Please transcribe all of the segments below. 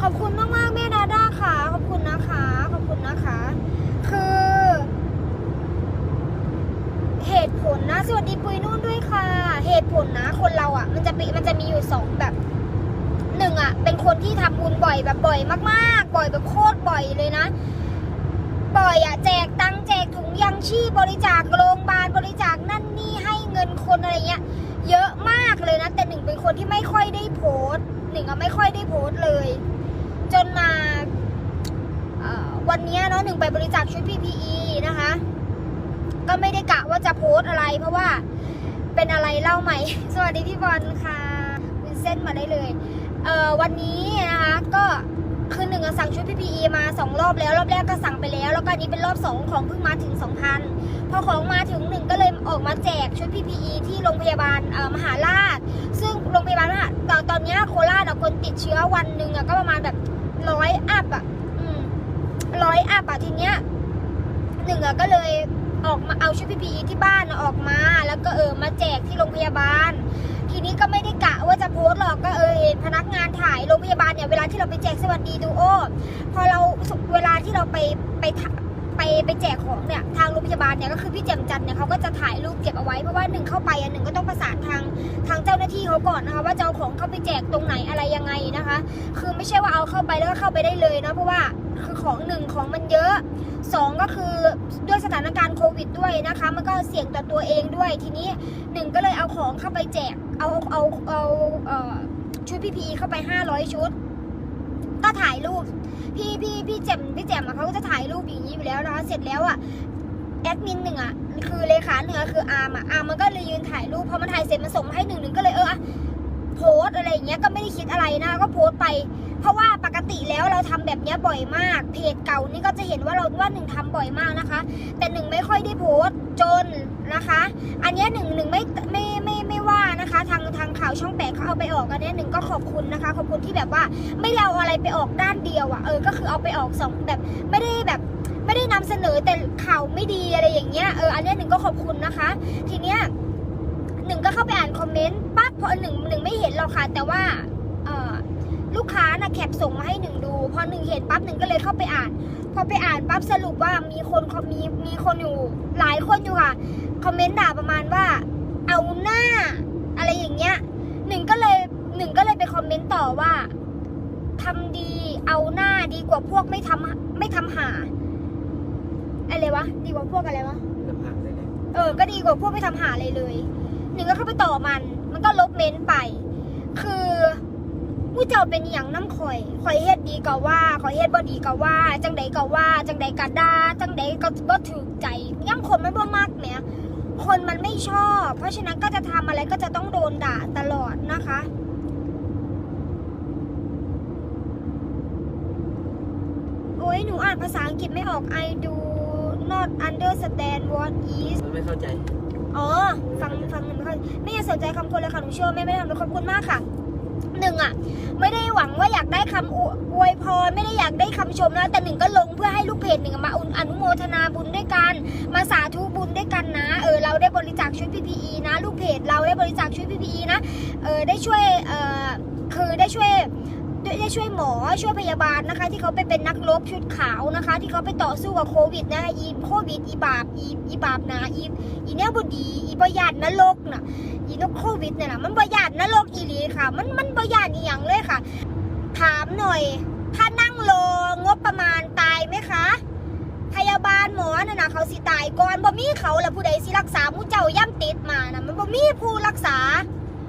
ขอบคุณมากมากแม่ดาด้าค่ะ ขอบคุณนะคะ ขอบคุณนะคะ คือ เหตุผลนะ สวัสดีปุยนุ่นด้วยค่ะ เหตุผลนะ คนเราอะ มันจะมีมันจะมีอยู่สองแบบหนึ่งอะ เป็นคนที่ทำบุญบ่อยแบบบ่อยมากๆ บ่อยแบบโคตรบ่อยเลยนะบ่อยอะแจกตังแจกถุงยังชีพบริจาคโรงพยาบาลบริจาคนั่นนี่ให้เงินคนอะไรเงี้ย เยอะมากเลยนะ แต่หนึ่งเป็นคนที่ไม่ค่อยได้โพสหนึ่งอะไม่ค่อยได้โพสเลย จนมาวันนี้เนาะหนึ่งไปบริจาคชุด PPE นะคะ ก็ไม่ได้กะว่าจะโพสอะไร เพราะว่าเป็นอะไรเล่าใหม่ สวัสดีพี่บอลค่ะคุณเส้นมาได้เลยเอ่อวันนี้นะคะก็คือหนึ่งสั่งชุด PPE มาสองรอบแล้วรอบแรกก็สั่งไปแล้ว แล้วก็อันนี้เป็นรอบสองของเพิ่งมาถึง2,000พอของมาถึงหนึ่งก็เลยออกมาแจกชุด PPE ที่โรงพยาบาลมหาราช ซึ่งโรงพยาบาลมหาตอนตอนนี้โคราชอะคนติดเชื้อวันหนึ่งก็ประมาณแบบ ร้อยอัพอะร้อยอัพอะทีเนี้ยหนึ่งอะก็เลยออกมาเอาชุด PPE ที่บ้านอะออกมา แล้วก็เออมาแจกที่โรงพยาบาล ทีนี้ก็ไม่ได้กะว่าจะโพสต์หรอกก็เออเห็นพนักงานถ่ายโรงพยาบาลเนี่ยเวลาที่เราไปแจกสวัสดีดูโอพอเราเวลาที่เราไปไปถ่า ไปแจกของเนี่ยทางโรงพยาบาลเนี่ยก็คือพี่แจมจันเนี่ยเขาก็จะถ่ายรูปเก็บเอาไว้เพราะว่าหนึ่งเข้าไปอะหนึ่งก็ต้องประสานทางทางเจ้าหน้าที่เขาก่อนนะคะว่าจะเอาของเข้าไปแจกตรงไหนอะไรยังไงนะคะ คือไม่ใช่ว่าเอาเข้าไปแล้วก็เข้าไปได้เลยเนาะเพราะว่าคือของหนึ่งของมันเยอะสองก็คือด้วยสถานการณ์โควิดด้วยนะคะ มันก็เสี่ยงต่อตัวเองด้วยทีนี้หนึ่งก็เลยเอาของเข้าไปแจกเอาเอาเอาเอ่อชุดพีพีเข้าไป 500 ชุด ถ่ายรูป พี่พี่พี่เจมพี่เจมอะเขาก็จะถ่ายรูปอย่างนี้อยู่แล้วนะคะเสร็จแล้วอะแอดมินหนึ่งอะคือเลขาหนึ่งอคืออาร์มอะอาร์มมันก็เลยยืนถ่ายรูปพอมันถ่ายเสร็จมันส่งมาให้หนึ่งหนึ่งก็เลยเอออะโพสต์อะไรอย่างเงี้ยก็ไม่ได้คิดอะไรนะก็โพสต์ไป เพราะว่า ติแล้วเราทำแบบนี้บ่อยมาก เพจเก่านี่ก็จะเห็นว่าเราว่าหนึ่งทำบ่อยมากนะคะ แต่หนึ่งไม่ค่อยได้โพสต์จนนะคะ อันเนี้ยหนึ่งหนึ่งไม่ไม่ไม่ไม่ว่านะคะ ทางทางข่าวช่องแปดเขาเอาไปออกอันเนี้ยหนึ่งก็ขอบคุณนะคะ ขอบคุณที่แบบว่าไม่เอาอะไรไปออกด้านเดียวอะ่ะเออก็คือเอาไปออกสองแบบไม่ได้แบบไม่ได้นำเสนอแต่ข่าวไม่ดีอะไรอย่างเงี้ยเอออันเนี้ยหนึ่งก็ขอบคุณนะคะ ทีเนี้ยหนึ่งก็เข้าไปอ่านคอมเมนต์ปั๊บพอหนึ่งหนึ่งไม่เห็นหรอกค่ะแต่ว่าเออ ลูกค้าน่ะแคปส่งมาให้หนึ่งดู พอหนึ่งเห็นปั๊บหนึ่งก็เลยเข้าไปอ่าน พอไปอ่านปั๊บสรุปว่ามีคนมีมีคนอยู่หลายคนอยู่ค่ะคอมเมนต์ด่าประมาณว่า เอาหน้า อะไรอย่างเงี้ยหนึ่งก็เลยหนึ่งก็เลยไปคอมเมนต์ต่อว่าทำดีเอาหน้าดีกว่าพวกไม่ทำไม่ทำหาอะไรวะดีกว่าพวกอะไรวะจะผ่านได้เลยเออ ก็ดีกว่าพวกไม่ทำหาอะไรเลย หนึ่งก็เข้าไปต่อมัน มันก็ลบเมนต์ไป คือ ผู้เจ้าเป็นอหย่างน้ำข่อยข่อยเฮ็ดดีก็ว่าข่อยเฮ็ดบ่ดีก็ว่า จังใดก็ว่า จังใดก็ด่าจังใดก็บ่ถูกใจย่ำคนมันบ่มักแหมคนมันไม่ชอบ เพราะฉะนั้นก็จะทำอะไรก็จะต้องโดนด่าตลอดนะคะโอ้ยหนูอ่านภาษาอังกฤษไม่ออก I do not understand what is มันไม่เข้าใจ อ๋อ ฟัง ฟังไม่ค่อยไม่อยากสนใจคำคนเลยค่ะ หนูเชื่อว่าแม่ไม่ได้ทำเลยขอบคุณมากค่ะ หนึ่งอะไม่ได้หวังว่าอยากได้คำอวยอวยพรไม่ได้อยากได้คำชมนะแต่หนึ่งก็ลงเพื่อให้ลูกเพจหนึ่งมาอนุโมทนาบุญด้วยกัน มาสาธุบุญด้วยกันนะเออเราได้บริจาคชุด PPE นะ ลูกเพจเราได้บริจาคชุด PPE นะเออได้ช่วยเออคือได้ช่วย ได้ได้ช่วยหมอช่วยพยาบาลนะคะ ที่เขาไปเป็นนักรบชุดขาวนะคะ ที่เขาไปต่อสู้กับโควิดนะคะอีโควิดอีบาปอีอีบาปนะอีอีแนวบดีอีบยานนรกน่ะอีนกโควิดเนี่ยนะมันบยานนรกอีหลีค่ะ มันมันบยานอีหยังเลยค่ะ ถามหน่อย ถ้านั่งรองบประมาณตายไหมคะพยาบาลหมอน่ะนะเขาสิตายก่อนบ่มีเขาแล้วผู้ใดสิรักษาหมู่เจ้าย่ำติดมานะมันบ่มีผู้รักษา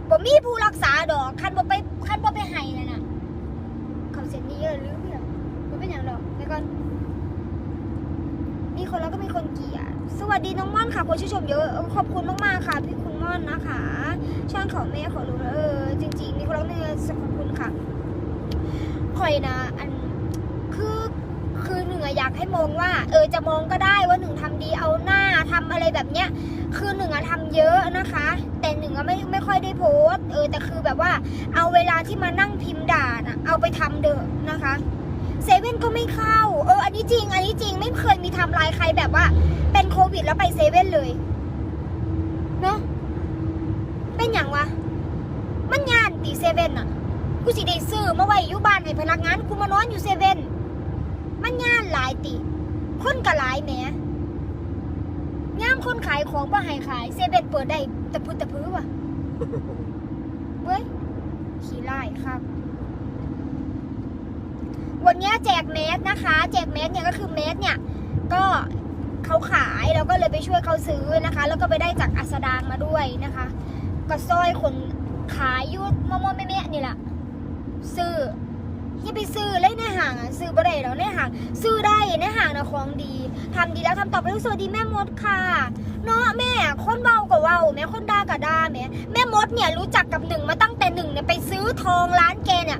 บ่มีผู้รักษาดอกคันบ่ไปคันบ่ไปให้นั่นน่ะ เขาเส้นนี้เยอะหรือเปล่าบ่เป็นหยังดอกไปก่อนมีคนแล้วก็มีคนเกลียดสวัสดีน้องม่อนค่ะคนชื่นชมเยอะขอบคุณมากๆค่ะพี่คุณม่อนนะคะ ช่างเขาแม่ขอรู้เออจริง ๆ มีคนรักเนี่ยขอบคุณค่ะคอยนะ อันคือคือหนึ่งอะอยากให้มองว่า เออจะมองก็ได้ว่าหนึ่งทำดีเอาหน้าทำอะไรแบบเนี้ย คือหนึ่งอะทำเยอะนะคะ แต่หนึ่งอะไม่ไม่ค่อยได้โพส เออแต่คือแบบว่าเอาเวลาที่มานั่งพิมพ์ด่านะเอาไปทำเดอะนะคะเซเว่นก็ไม่เข้า เออ อันนี้จริง อันนี้จริงไม่เคยมีทำลายใครแบบว่า เป็นโควิดแล้วไปเซเว่นเลยเนาะเป็นอย่างวะ มันยานตีเซเว่นอะกูสิได้ซื้อมาไว้อยู่บ้านให้พนักงานกูมานอนอยู่เซเว่นมันงานหลายติคนก็หลายแหมย่ามคนขายของบ่ให้ขายเซเว่นเปิดได้ตะพุตะพื้วะ เว้ยขี้ไล่ครับ วันนี้แจกเมสนะคะ แจกเมสเนี่ยก็คือเมสเนี่ย ก็เขาขายเราก็เลยไปช่วยเขาซื้อนะคะ แล้วก็ไปได้จากอัสดางมาด้วยนะคะก็ซอยคนขายยูดมอมอแม่แม่ๆนี่แหละซื้ออย่ไปซื้อเลยในห่างอะซื้อบ่ได้แล้วในห่าง ซื้อได้ในห่างนะของดีทำดีแล้วทำต่อไปสวัสดีแม่มดค่ะ เนาะแม่คนเว้าก็เว้าแม่คนด่าก็ด่าแม่แม่มดเนี่ยรู้จักกับหนึ่งมาตั้งแต่หนึ่งเนี่ยไปซื้อทองร้านแกเนี่ย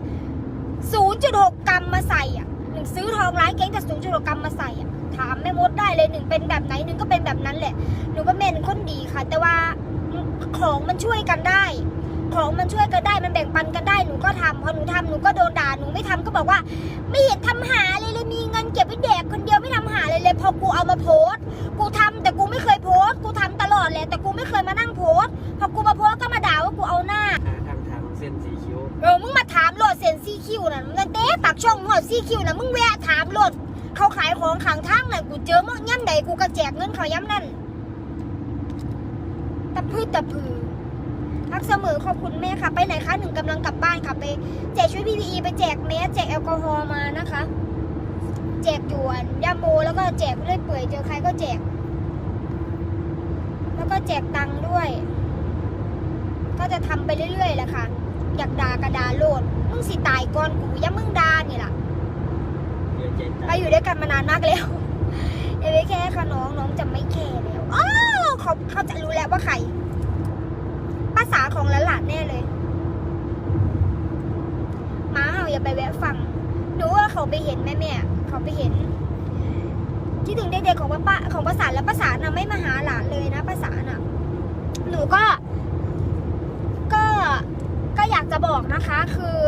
ศูนย์จุดหกกรัมมาใส่อะหนึ่งซื้อทองร้านแกแต่ศูนย์จุดหกกรัมมาใส่อะถามแม่มดได้เลยหนึ่งเป็นแบบไหนหนึ่งก็เป็นแบบนั้นแหละหนูก็เป็นคนดีค่ะ แต่ว่าของมันช่วยกันได้ ของมันช่วยกันได้มันแบ่งปันกันได้หนูก็ทำพอหนูทำหนูก็โดนด่าหนูไม่ทำก็บอกว่า ไม่เห็นทำหาเลย เส้นสีคิ้วเออมึงมาถามโหลดเซนซีคิวน่ะมึงเต้ปากช่องหัวซีคิวน่ะมึงแวะถามโหลดเขาขายของขังทางน่ะกูเจอมึงย่ำใดกูก็แจกเงินเขาย่ำนั่นตะพืดตะพือทักเสมอขอบคุณแม่ค่ะ ไปไหนคะหนึ่งกำลังกลับบ้านค่ะไปแจกช่วยพีพีไปแจกแมสแจกแอลกอฮอล์มานะคะ แจกหยวนยาโมแล้วก็แจกเรื่อยเปื่อยเจอใครก็แจก แล้วก็แจกตังค์ด้วย ก็จะทำไปเรื่อยๆแหละค่ะ อยากด่ากระดาโลดมึงสิตายก่อนกูอยังมึงด่านี่ล่ะเดือนใจไปตายอยู่ด้วยกันมานานมากแล้วเอเวแค่ค่ะน้องน้องจะไม่แคร์แล้วอ้าวเขาเขาจะรู้แล้วว่าใคร ภาษาของหลานๆแน่เลยหมาเห่าอย่าไปแวะฟังหนูว่าเขาไปเห็นแม่แม่ๆเขาไปเห็นที่ถึงเด็กๆของป้าป้าของภาษาแล้วภาษาน่ะไม่มาหาหลานเลยนะภาษาน่ะ หนูก็ ก็ก็อยาก จะบอกนะคะคือ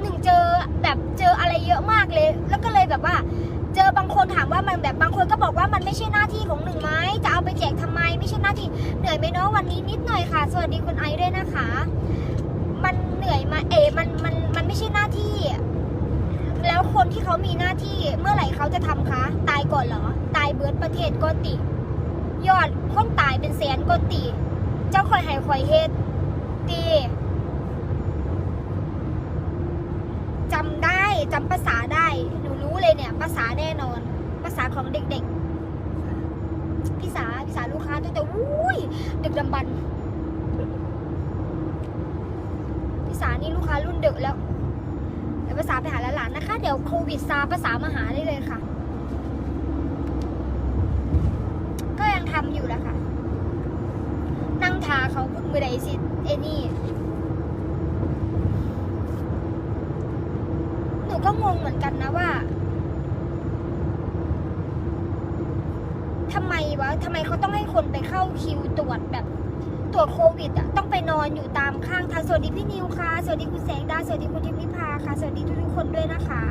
หนึ่งเจอแบบเจออะไรเยอะมากเลย แล้วก็เลยแบบว่า เจอบางคนถามว่ามันแบบบางคนก็บอกว่ามันไม่ใช่หน้าที่ของหนึ่งไหมจะเอาไปแจกทำไมไม่ใช่หน้าที่เหนื่อยไหมเนาะวันนี้นิดหน่อยค่ะ สวัสดีคุณไอซ์ด้วยนะคะ มันเหนื่อยมาเอมันมันมันไม่ใช่หน้าที่ แล้วคนที่เขามีหน้าที่เมื่อไหร่เขาจะทำคะตายก่อนเหรอ ตายเบิร์ดประเทศก็ติ ยอดคนตายเป็นแสนก็ติ เจ้าคอยให้คอยเฮ็ดตี จำภาษาได้ หนูรู้เลยเนี่ยภาษาแน่นอน ภาษาของเด็กๆพี่สาพี่สาลูกค้าตั้งแต่อุ้ยดึกดำบรรพี่สานี่ลูกค้ารุ่นดึกแล้วเดี๋ยวภาษาไปหาหลานๆนะคะ เดี๋ยวโควิดซาภาษามาหาได้เลยค่ะ ก็ยังทำอยู่แหละค่ะนั่งทาเขามือใดสิเอนี่ ก็งงเหมือนกันนะว่าทำไมวะทำไมเขาต้องให้คนไปเข้าคิวตรวจแบบตรวจโควิดอะต้องไปนอนอยู่ตามข้างทางสวัสดีพี่นิวค่ะสวัสดีคุณแสงดาสวัสดีคุณทิพย์นิพาค่ะสวัสดีทุกๆคนด้วยนะคะ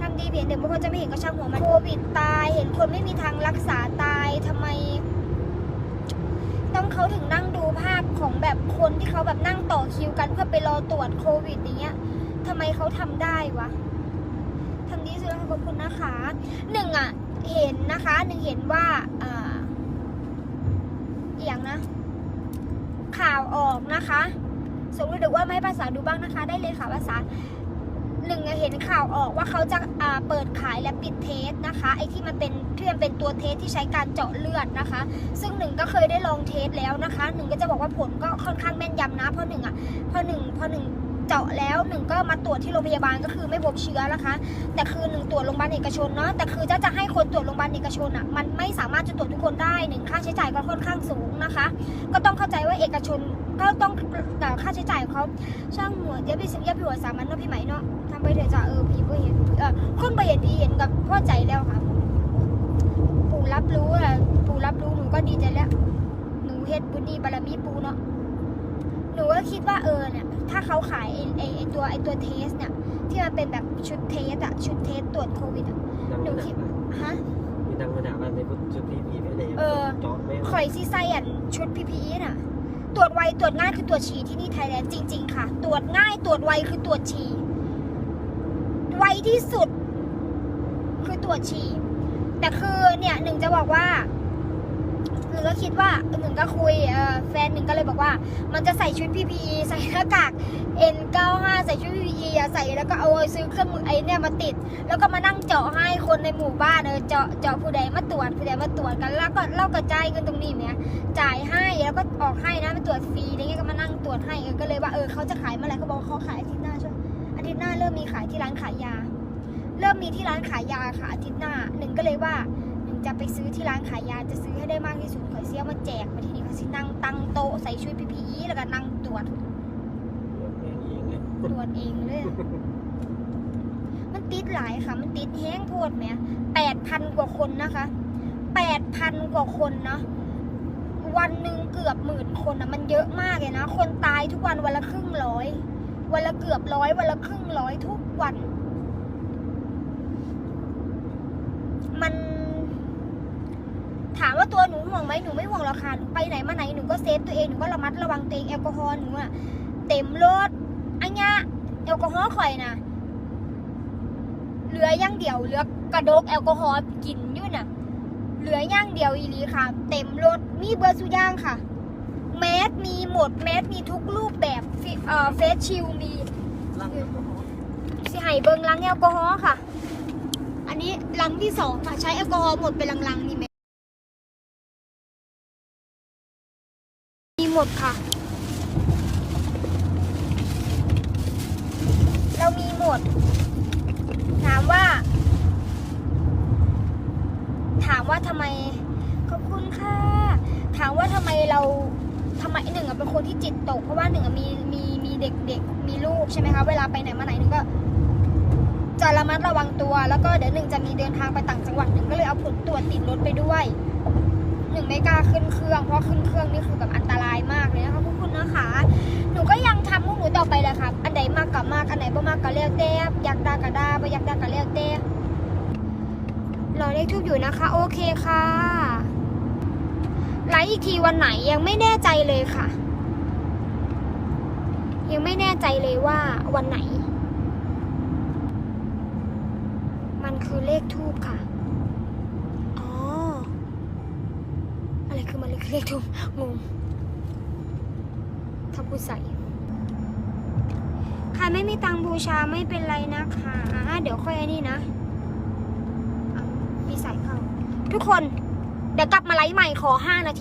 ทำดีเพียงเดี๋ยวบางคนจะไม่เห็นก็ช่างหัวมันโควิดตาย เห็นคนไม่มีทางรักษาตายทำไม ต้องเขาถึงนั่งดูภาพของแบบคนที่เขาแบบนั่งต่อคิวกันเพื่อไปรอตรวจโควิดอย่างเงี้ย ทำไมเขาทำได้วะทำดีสุดแล้วขอบคุณนะคะหนึ่งอะ เห็นนะคะหนึ่งเห็นว่าอ่าอหย่างนะ ข่าวออกนะคะสมมติว่าไม่ให้ภาษาดูบ้างนะคะ ได้เลยค่ะภาษาหนึ่งอะเห็นข่าวออกว่าเขาจะเปิดขายและปิดเทสนะคะไอ้ที่มันเป็นที่มันเป็นตัวเทสที่ใช้การเจาะเลือดนะคะ ซึ่งหนึ่งก็เคยได้ลองเทสแล้วนะคะหนึ่งก็จะบอกว่าผลก็ค่อนข้างแม่นยำนะเพราะหนึ่งอะพอหนึ่งพอหนึ่ง เจาะแล้วหนึ่งก็มาตรวจที่โรงพยาบาลก็คือไม่พบเชื้อนะคะ แต่คือหนึ่งตรวจโรงพยาบาลเอกชนเนาะแต่คือจะจะให้คนตรวจโรงพยาบาลเอกชนอะมันไม่สามารถจะตรวจทุกคนได้หนึ่งค่าใช้จ่ายก็ค่อนข้างสูงนะคะ ก็ต้องเข้าใจว่าเอกชนก็ต้องแต่ค่าใช้จ่ายของเขาช่างหัวเดียวพี่สิเดี๋ยวพี่หัวสามันเนาะพี่ไหมเนาะทำไปเถอะจ้ะเออพี่ก็เห็นเออคนไปเห็นพี่เห็นกับพ่อใจแล้วค่ะปู่รับรู้อะปู่รับรู้หนูก็ดีใจแล้วหนูเฮ็ดบุญดีบารมีปูเนาะหนูก็คิดว่าเออเนี่ย ถ้าเขาขายไอ้ไอ้ไอ้ตัวไอ้ตัวเทสเนี่ยที่มันเป็นแบบชุดเทสอะชุดเทสตรวจโควิดอะนั่งหนูมาคิดหนาฮะมีนั่งมาหนาบ้านในพุทธชุดพี่พี่ไม่ได้เออจอดไม่ข่อยซีไซอันชุด PPE น่ะ ตรวจไวตรวจง่ายคือตรวจฉี่ที่นี่ไทยแลนด์จริง ๆ ค่ะ ตรวจง่ายตรวจไวคือตรวจฉี่ไวที่สุด คือตรวจฉี่แต่คือเนี่ยหนึ่งจะบอกว่า หนึ่งก็คิดว่าหนึ่งก็คุยแฟนหนึ่งก็เลยบอกว่า มันจะใส่ชุด PPE ใส่หน้ากาก N95 ใส่ชุด PPE ใส่แล้วก็เอาซื้อเครื่องมือไอ้เนี่ยมาติด แล้วก็มานั่งเจาะให้คนในหมู่บ้านเออเจาะเจาะผู้ใดมาตรวจผู้ใดมาตรวจกัน แล้วก็เล่ากระจายเงินตรงนี้เนี่ยจ่ายให้แล้วก็ออกให้นะมาตรวจฟรีอะไรเงี้ยก็มานั่งตรวจให้เออก็เลยว่าเออเขาจะขายเมื่อไหร่เขาบอกเขาขายอาทิตย์หน้าช่ไหมอาทิตย์หน้าเริ่มมีขายที่ร้านขายยา เริ่มมีที่ร้านขายยาค่ะอาทิตย์หน้าหนึ่งก็เลยว่า จะไปซื้อที่ร้านขายยาจะซื้อให้ได้มากที่สุดขอยเสียมาแจกมาทีนี้เขาสินั่งตั้งโต๊ะใส่ชุด PPE แล้วก็นั่งตรวจเองเองเลยตรวจเองเลย มันติดหลายค่ะ มันติดแห้งโพดแหมแปดพันกว่าคนนะคะแปดพันกว่าคนเนาะวันหนึ่งเกือบหมื่นคนนะมันเยอะมากเลยนะ คนตายทุกวันวันละครึ่งร้อย วันละเกือบร้อย วันละครึ่งร้อยทุกวันมัน ถามว่า ตัวหนูห่วงไหมหนูไม่ห่วงหรอกค่ะหนูไปไหนมาไหนหนูก็เซฟตัวเองหนูก็ระมัดระวังตัวเองแอลกอฮอล์หนูอะเต็มรถอันเนี้ยแอลกอฮอล์ข่อยนะเหลือย่างเดียวเหลือกระดกแอลกอฮอล์กินอยู่น่ะ เหลือย่างเดียวอีลีค่ะ เต็มรถมีเบอร์สุย่างค่ะ แมสมีหมดแมสมีทุกรูปแบบเอ่อเฟสชิลมีลังแอลกอฮอล์สิไห้เบิงลังแอลกอฮอล์ค่ะ อันนี้ลังที่สองค่ะ ใช้แอลกอฮอล์หมดเป็นลังๆนี่ไหม หมดค่ะ เรามีหมด ถามว่า ถามว่าทำไม ขอบคุณค่ะ ถามว่าทำไมเราทำไมหนึ่งอะเป็นคนที่จิตตก เพราะว่าหนึ่งอะมีมีมีเด็กๆ มีลูกใช่ไหมคะ เวลาไปไหนมาไหนหนึ่งก็จะระมัดระวังตัว แล้วก็เดี๋ยวหนึ่งจะมีเดินทางไปต่างจังหวัดหนึ่งก็เลยเอาผลตรวจติดรถไปด้วย หนึ่งไม่กล้าขึ้นเครื่อง เพราะขึ้นเครื่องนี่คือแบบอันตรายมากเลยนะคะพวกคุณนะคะ หนูก็ยังทำพวกหนูต่อไปเลยค่ะอันไหนมากกับมาก อันไหนบ่มากก็เลี้ยวเต้อยากได้ก็ได้บ่อยากได้ก็เลี้ยวเต้รอเลขทูบอยู่นะคะ โอเคค่ะไลฟ์อีกทีวันไหนยังไม่แน่ใจเลยค่ะ ยังไม่แน่ใจเลยว่าวันไหน มันคือเลขทูบค่ะ อ๋อ อะไร คือมันเลขเลขทูมงงถ้าพูดใส่ใครไม่มีตังบูชาไม่เป็นไรนะคะอ่าเดี๋ยวค่อยนี่นะอะมีสายเข้า ทุกคน เดี๋ยวกลับมาไลฟ์ใหม่ขอ 5 นาที